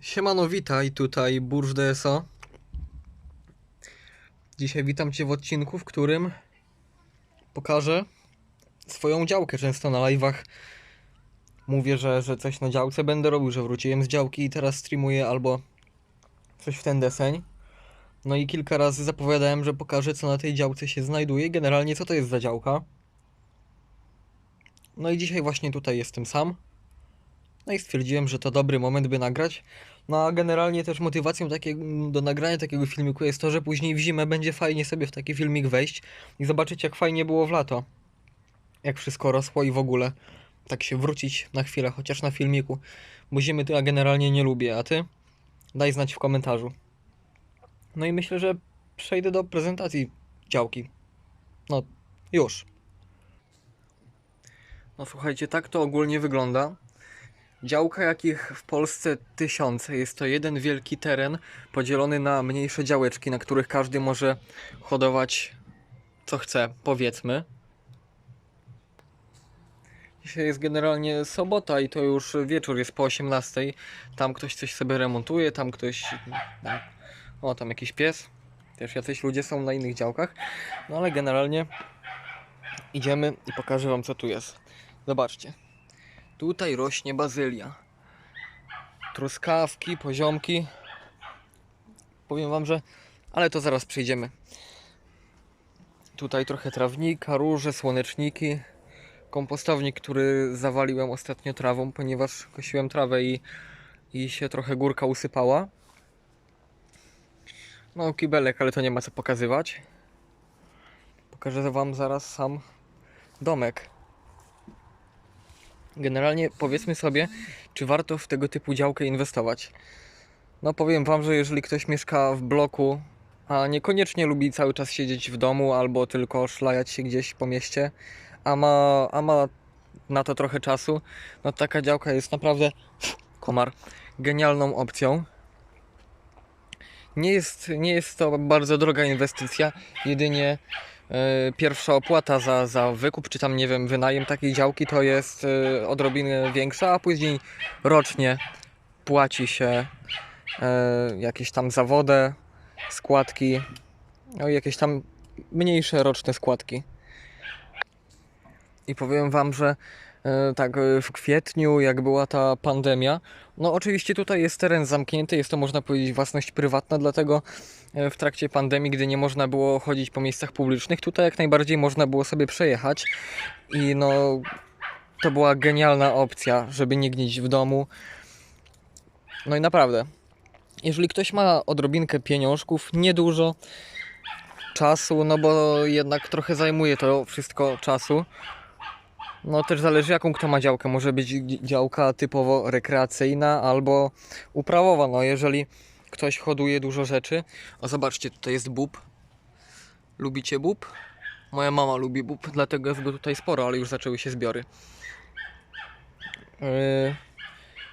Siemano, witaj, tutaj Burż DSO. Dzisiaj witam Cię w odcinku, w którym pokażę swoją działkę. Często na live'ach mówię, że, że coś na działce będę robił, że wróciłem z działki i teraz streamuję albo coś w ten deseń. No i kilka razy zapowiadałem, że pokażę co na tej działce się znajduje, generalnie co to jest za działka. No i dzisiaj właśnie tutaj jestem sam. No i stwierdziłem, że to dobry moment, by nagrać. No a generalnie też motywacją takiego, do nagrania takiego filmiku jest to, że później w zimę będzie fajnie sobie w taki filmik wejść i zobaczyć jak fajnie było w lato. Jak wszystko rosło i w ogóle. Tak się wrócić na chwilę, chociaż na filmiku. Bo zimy to ja generalnie nie lubię, a ty? Daj znać w komentarzu. No i myślę, że przejdę do prezentacji działki. No, już. No słuchajcie, tak to ogólnie wygląda. Działka, jakich w Polsce tysiące. Jest to jeden wielki teren podzielony na mniejsze działeczki, na których każdy może hodować co chce, powiedzmy. Dzisiaj jest generalnie sobota i to już wieczór jest po 18. Tam ktoś coś sobie remontuje, tam ktoś. O, tam jakiś pies. Też jacyś ludzie są na innych działkach. No ale generalnie idziemy i pokażę Wam, co tu jest. Zobaczcie. Tutaj rośnie bazylia. Truskawki, poziomki. Powiem wam, że. Ale to zaraz przejdziemy. Tutaj trochę trawnika, róże, słoneczniki. Kompostownik, który zawaliłem ostatnio trawą, ponieważ kosiłem trawę i, i się trochę górka usypała. No, kibelek, ale to nie ma co pokazywać. Pokażę wam zaraz sam domek. Generalnie powiedzmy sobie, czy warto w tego typu działkę inwestować. No powiem wam, że jeżeli ktoś mieszka w bloku, a niekoniecznie lubi cały czas siedzieć w domu albo tylko szlajać się gdzieś po mieście, a ma, a ma na to trochę czasu, no taka działka jest naprawdę komar genialną opcją. Nie jest, nie jest to bardzo droga inwestycja, jedynie pierwsza opłata za, za wykup, czy tam nie wiem, wynajem takiej działki to jest e, odrobinę większa, a później rocznie płaci się e, jakieś tam za wodę, składki, no i jakieś tam mniejsze roczne składki. I powiem Wam, że e, tak e, w kwietniu, jak była ta pandemia, no oczywiście tutaj jest teren zamknięty, jest to można powiedzieć własność prywatna, dlatego e, w trakcie pandemii, gdy nie można było chodzić po miejscach publicznych, tutaj jak najbardziej można było sobie przejechać i no to była genialna opcja, żeby nie gnić w domu. No i naprawdę, jeżeli ktoś ma odrobinkę pieniążków, niedużo czasu, no bo jednak trochę zajmuje to wszystko czasu. No też zależy jaką kto ma działkę. Może być działka typowo rekreacyjna albo uprawowa. No jeżeli ktoś hoduje dużo rzeczy. O zobaczcie, tutaj jest bób. Lubicie bób? Moja mama lubi bób, dlatego jest go tutaj sporo, ale już zaczęły się zbiory. Yy,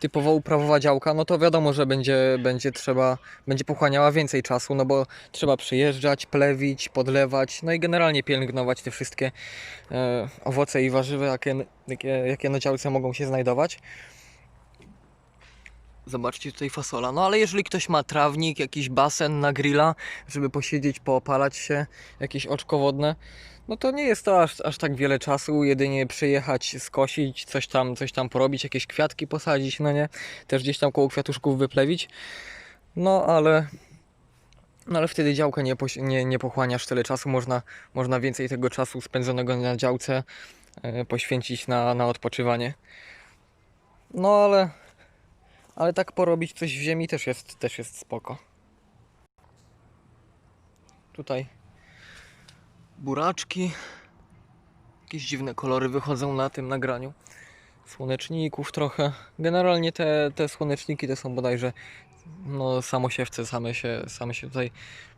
typowo uprawowa działka, no to wiadomo, że będzie, będzie trzeba, będzie pochłaniała więcej czasu, no bo trzeba przyjeżdżać, plewić, podlewać, no i generalnie pielęgnować te wszystkie e, owoce i warzywa, jakie, jakie, jakie na działce mogą się znajdować. Zobaczcie tutaj fasola. No ale jeżeli ktoś ma trawnik, jakiś basen na grilla, żeby posiedzieć, poopalać się, jakieś oczko wodne, no to nie jest to aż, aż tak wiele czasu, jedynie przyjechać, skosić, coś tam, coś tam porobić, jakieś kwiatki posadzić, no nie, też gdzieś tam koło kwiatuszków wyplewić. No ale no ale wtedy działka nie, nie, nie pochłaniasz tyle czasu, można, można więcej tego czasu spędzonego na działce e, poświęcić na, na odpoczywanie. No ale ale tak porobić coś w ziemi też jest, też jest spoko. Tutaj buraczki. Jakieś dziwne kolory wychodzą na tym nagraniu. Słoneczników trochę. Generalnie te, te słoneczniki to są bodajże no, samosiewce, same się, same się tutaj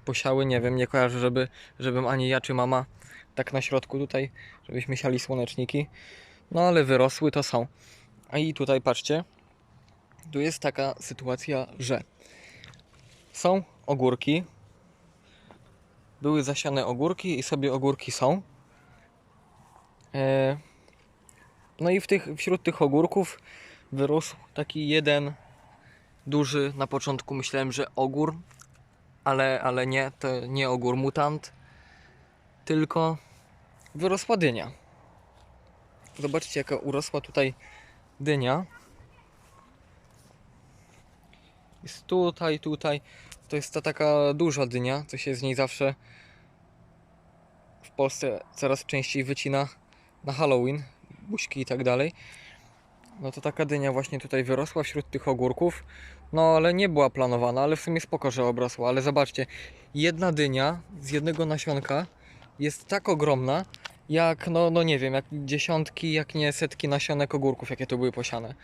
posiały. Nie wiem, nie kojarzę, żeby, żebym ani ja czy mama tak na środku tutaj, żebyśmy siali słoneczniki. No ale wyrosły to są. A i tutaj patrzcie, tu jest taka sytuacja, że są ogórki, były zasiane ogórki i sobie ogórki są. E, No i w tych, wśród tych ogórków wyrósł taki jeden duży. Na początku myślałem, że ogór, ale, ale nie, to nie ogór mutant, tylko wyrosła dynia. Zobaczcie, jaka urosła tutaj dynia. Jest tutaj, tutaj. To jest ta taka duża dynia, co się z niej zawsze w Polsce coraz częściej wycina na Halloween, buźki i tak dalej. No to taka dynia właśnie tutaj wyrosła wśród tych ogórków. No ale nie była planowana, ale w sumie spoko, że obrosła. Ale zobaczcie, jedna dynia z jednego nasionka jest tak ogromna, jak no, no nie wiem, jak dziesiątki, jak nie setki nasionek ogórków, jakie tu były posiane.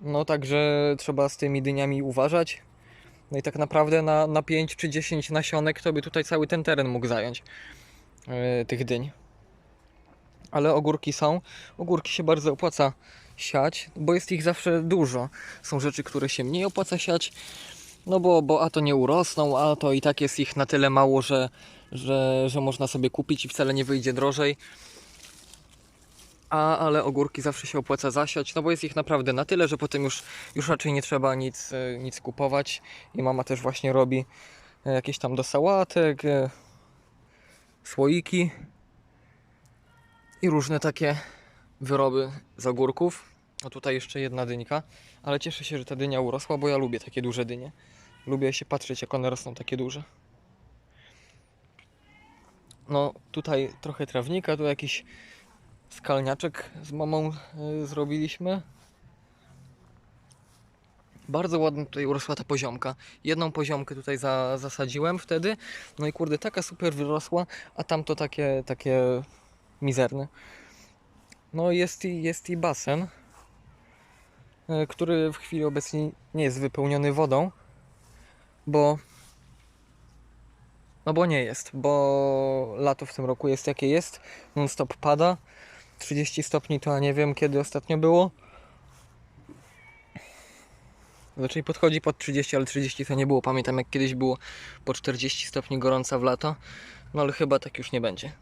No także trzeba z tymi dyniami uważać. No i tak naprawdę na, na 5 czy 10 nasionek to by tutaj cały ten teren mógł zająć yy, tych dyń. Ale ogórki są. Ogórki się bardzo opłaca siać, bo jest ich zawsze dużo. Są rzeczy, które się mniej opłaca siać, no bo, bo a to nie urosną, a to i tak jest ich na tyle mało, że, że, że można sobie kupić i wcale nie wyjdzie drożej. A, ale ogórki zawsze się opłaca zasiać, no bo jest ich naprawdę na tyle, że potem już, już raczej nie trzeba nic, e, nic kupować. I mama też właśnie robi e, jakieś tam do sałatek, e, słoiki i różne takie wyroby z ogórków. No tutaj jeszcze jedna dyńka, ale cieszę się, że ta dynia urosła, bo ja lubię takie duże dynie. Lubię się patrzeć, jak one rosną takie duże. No tutaj trochę trawnika, tu jakiś skalniaczek z mamą y, zrobiliśmy. Bardzo ładnie tutaj urosła ta poziomka. Jedną poziomkę tutaj za, zasadziłem wtedy. No i kurde, taka super wyrosła, a tamto takie, takie mizerne. No jest i, jest i basen, y, który w chwili obecnej nie jest wypełniony wodą, bo no bo nie jest, bo lato w tym roku jest jakie jest, non stop pada. 30 stopni to ja nie wiem kiedy ostatnio było. Znaczy podchodzi pod 30, ale 30 to nie było. Pamiętam jak kiedyś było po 40 stopni gorąca w lato. No ale chyba tak już nie będzie.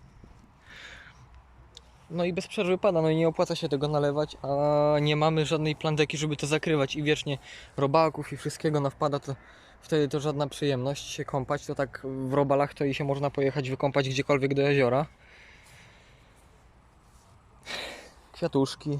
No i bez przerwy pada, no i nie opłaca się tego nalewać, a nie mamy żadnej plandeki, żeby to zakrywać i wiecznie robaków i wszystkiego nawpada, to wtedy to żadna przyjemność się kąpać, to tak w robalach to i się można pojechać wykąpać gdziekolwiek do jeziora. Kwiatuszki.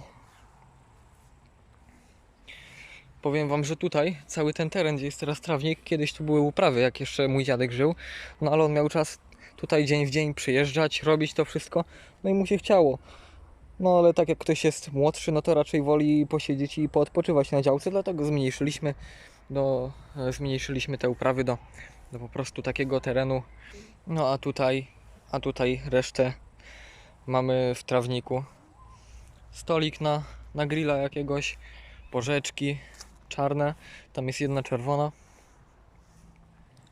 Powiem wam, że tutaj cały ten teren, gdzie jest teraz trawnik, kiedyś tu były uprawy, jak jeszcze mój dziadek żył, no ale on miał czas tutaj dzień w dzień przyjeżdżać, robić to wszystko, no i mu się chciało. No ale tak jak ktoś jest młodszy, no to raczej woli posiedzieć i poodpoczywać na działce, dlatego zmniejszyliśmy do, e, zmniejszyliśmy te uprawy do, do po prostu takiego terenu. No a tutaj, a tutaj resztę mamy w trawniku. Stolik na, na grilla jakiegoś, porzeczki czarne, tam jest jedna czerwona.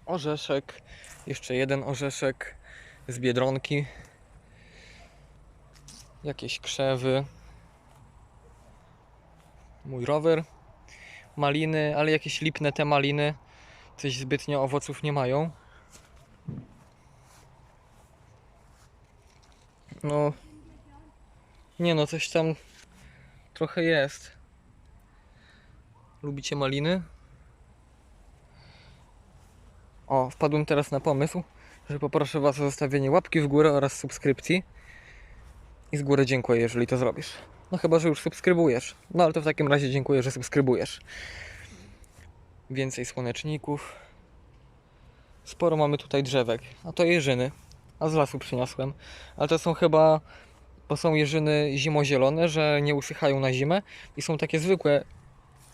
Orzeszek, jeszcze jeden orzeszek z biedronki. Jakieś krzewy. Mój rower. Maliny, ale jakieś lipne te maliny. Coś zbytnio owoców nie mają. No. Nie no, coś tam trochę jest. Lubicie maliny? O, wpadłem teraz na pomysł, że poproszę Was o zostawienie łapki w górę oraz subskrypcji. I z góry dziękuję, jeżeli to zrobisz. No chyba, że już subskrybujesz. No ale to w takim razie dziękuję, że subskrybujesz. Więcej słoneczników. Sporo mamy tutaj drzewek. A to jeżyny. A z lasu przyniosłem. Ale to są chyba... Bo są jeżyny zimozielone, że nie usychają na zimę. I są takie zwykłe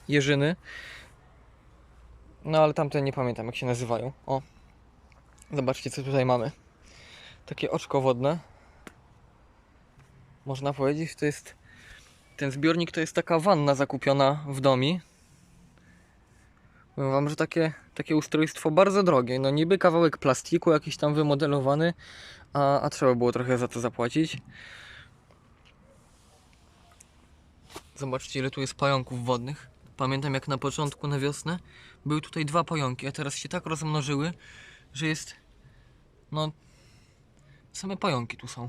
jeżyny. No ale tamte nie pamiętam jak się nazywają. O. Zobaczcie co tutaj mamy. Takie oczko wodne. Można powiedzieć, to jest ten zbiornik to jest taka wanna zakupiona w domi. Powiem wam, że takie, takie ustrojstwo bardzo drogie. No niby kawałek plastiku jakiś tam wymodelowany, a, a trzeba było trochę za to zapłacić. Zobaczcie ile tu jest pająków wodnych. Pamiętam jak na początku na wiosnę były tutaj dwa pająki, a teraz się tak rozmnożyły, że jest no same pająki tu są.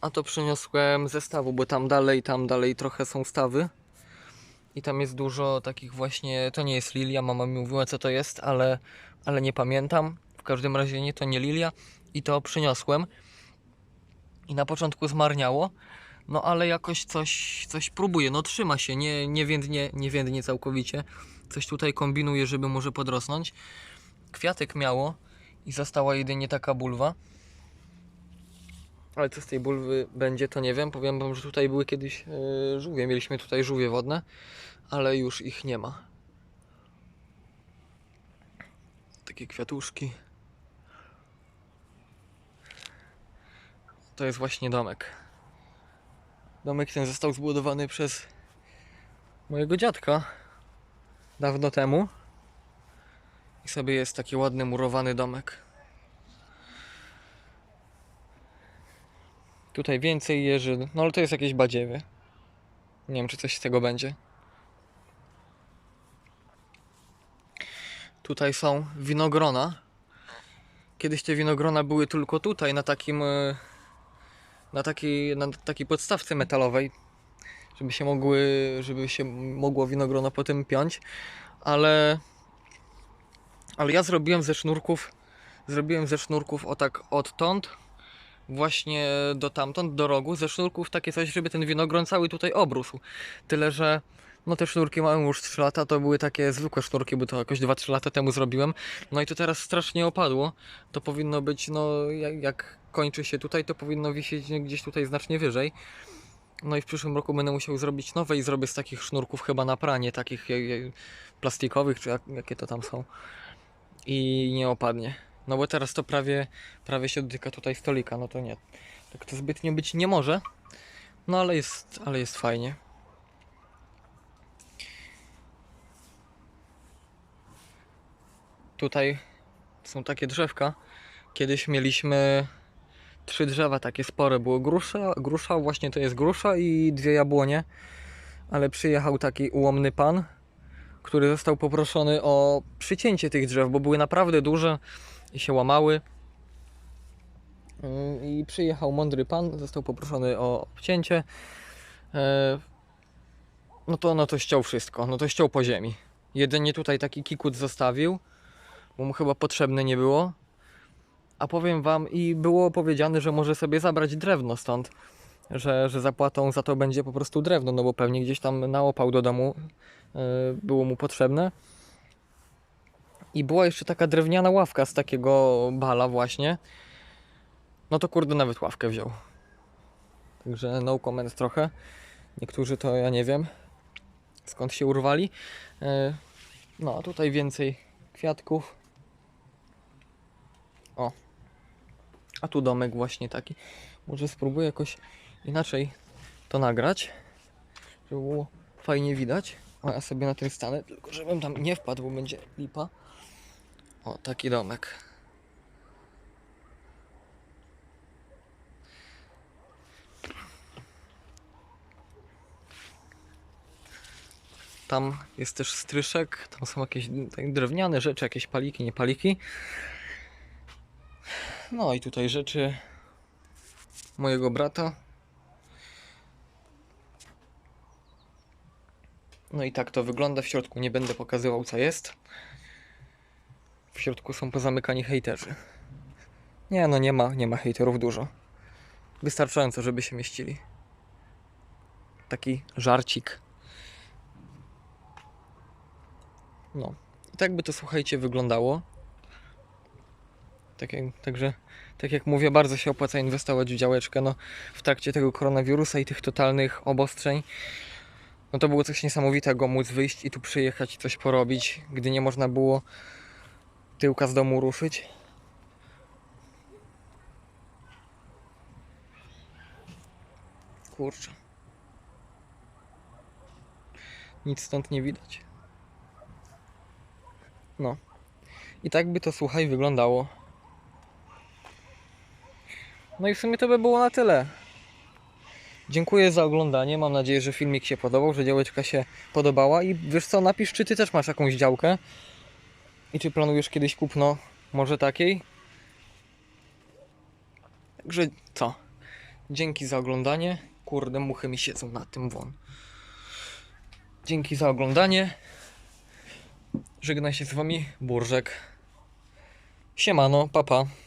A to przyniosłem ze stawu, bo tam dalej, tam dalej trochę są stawy. I tam jest dużo takich właśnie, to nie jest lilia, mama mi mówiła co to jest, ale, ale nie pamiętam. W każdym razie nie, to nie lilia i to przyniosłem. I na początku zmarniało, no ale jakoś coś, coś próbuje, no trzyma się, nie, nie, więdnie, nie więdnie całkowicie. Coś tutaj kombinuje, żeby może podrosnąć. Kwiatek miało i została jedynie taka bulwa. Ale co z tej bulwy będzie, to nie wiem. Powiem wam, że tutaj były kiedyś yy, żółwie. Mieliśmy tutaj żółwie wodne, ale już ich nie ma. Takie kwiatuszki. To jest właśnie domek. Domek ten został zbudowany przez mojego dziadka dawno temu. I sobie jest taki ładny murowany domek. Tutaj więcej jeży, no ale to jest jakieś badziewie. Nie wiem, czy coś z tego będzie. Tutaj są winogrona. Kiedyś te winogrona były tylko tutaj, na takim e, na takiej, na takiej podstawce metalowej, żeby się mogły, żeby się mogło winogrono potem piąć, ale ale ja zrobiłem ze sznurków zrobiłem ze sznurków o tak odtąd właśnie do tamtąd, do rogu, ze sznurków takie coś, żeby ten winogron cały tutaj obrósł. Tyle, że no te sznurki mają już 3 lata, to były takie zwykłe sznurki, bo to jakoś 2-3 lata temu zrobiłem. No i to teraz strasznie opadło. To powinno być, no jak kończy się tutaj, to powinno wisieć gdzieś tutaj znacznie wyżej. No i w przyszłym roku będę musiał zrobić nowe i zrobię z takich sznurków chyba na pranie, takich plastikowych, czy jak, jakie to tam są. I nie opadnie. No bo teraz to prawie, prawie się dotyka tutaj stolika, no to nie. Tak to zbytnio być nie może. No ale jest, ale jest fajnie. Tutaj są takie drzewka. Kiedyś mieliśmy trzy drzewa takie spore. Było grusza, grusza, właśnie to jest grusza i dwie jabłonie. Ale przyjechał taki ułomny pan, który został poproszony o przycięcie tych drzew, bo były naprawdę duże i się łamały. Yy, I przyjechał mądry pan, został poproszony o obcięcie. E, No to, no to ściął wszystko, no to ściął po ziemi. Jedynie tutaj taki kikut zostawił, bo mu chyba potrzebne nie było. A powiem wam, i było powiedziane, że może sobie zabrać drewno stąd, że, że zapłatą za to będzie po prostu drewno, no bo pewnie gdzieś tam na opał do domu e, było mu potrzebne. I była jeszcze taka drewniana ławka z takiego bala właśnie. No to kurde nawet ławkę wziął. Także no comment trochę. Niektórzy to ja nie wiem skąd się urwali. E, No a tutaj więcej kwiatków. O. A tu domek właśnie taki. Może spróbuję jakoś inaczej to nagrać, żeby było fajnie widać. O, ja sobie na tym stanę, tylko żebym tam nie wpadł, bo będzie lipa. O, taki domek. Tam jest też stryszek, tam są jakieś tak, drewniane rzeczy, jakieś paliki, nie paliki. No i tutaj rzeczy mojego brata. No i tak to wygląda w środku. Nie będę pokazywał co jest. W środku są pozamykani hejterzy. Nie no, nie ma, nie ma hejterów dużo. Wystarczająco, żeby się mieścili. Taki żarcik. No. I tak by to słuchajcie wyglądało. Tak jak, także, tak jak mówię, bardzo się opłaca inwestować w działeczkę. No, w trakcie tego koronawirusa i tych totalnych obostrzeń, no to było coś niesamowitego móc wyjść i tu przyjechać i coś porobić, gdy nie można było tyłka z domu ruszyć. Kurczę. Nic stąd nie widać. No. I tak by to słuchaj wyglądało. No i w sumie to by było na tyle. Dziękuję za oglądanie. Mam nadzieję, że filmik się podobał, że działeczka się podobała. I wiesz co, napisz, czy ty też masz jakąś działkę. I czy planujesz kiedyś kupno może takiej? Także co? Dzięki za oglądanie. Kurde, muchy mi siedzą na tym won. Dzięki za oglądanie. Żegna się z wami Burżek. Siemano, papa. Pa.